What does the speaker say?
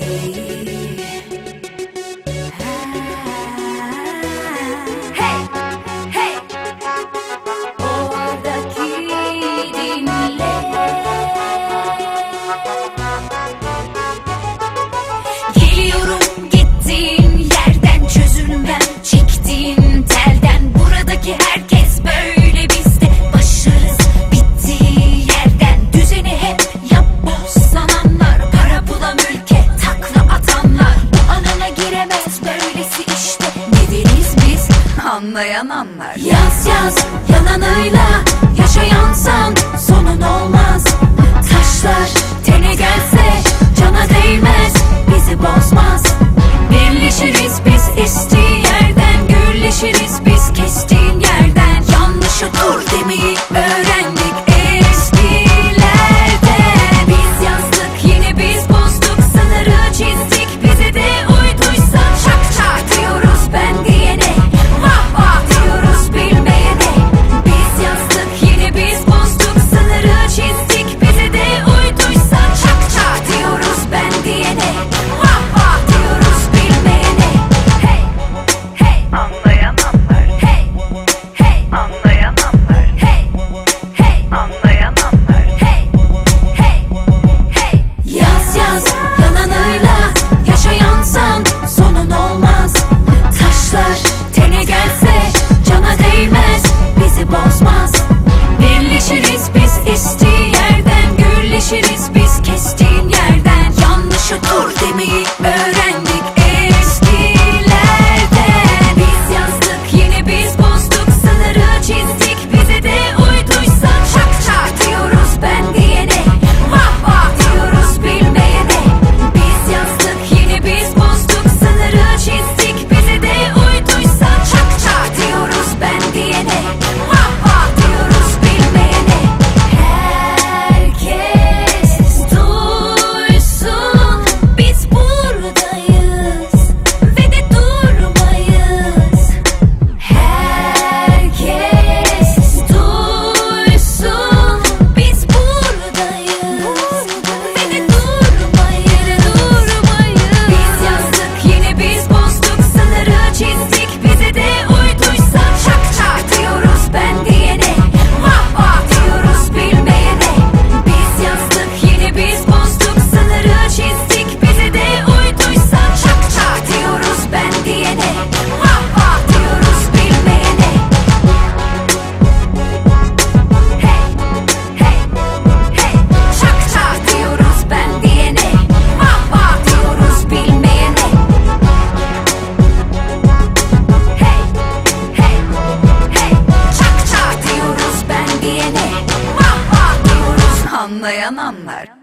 Baby Anlayan anlar. Yaz yaz yalanıyla yaşayansan Anlayan anlar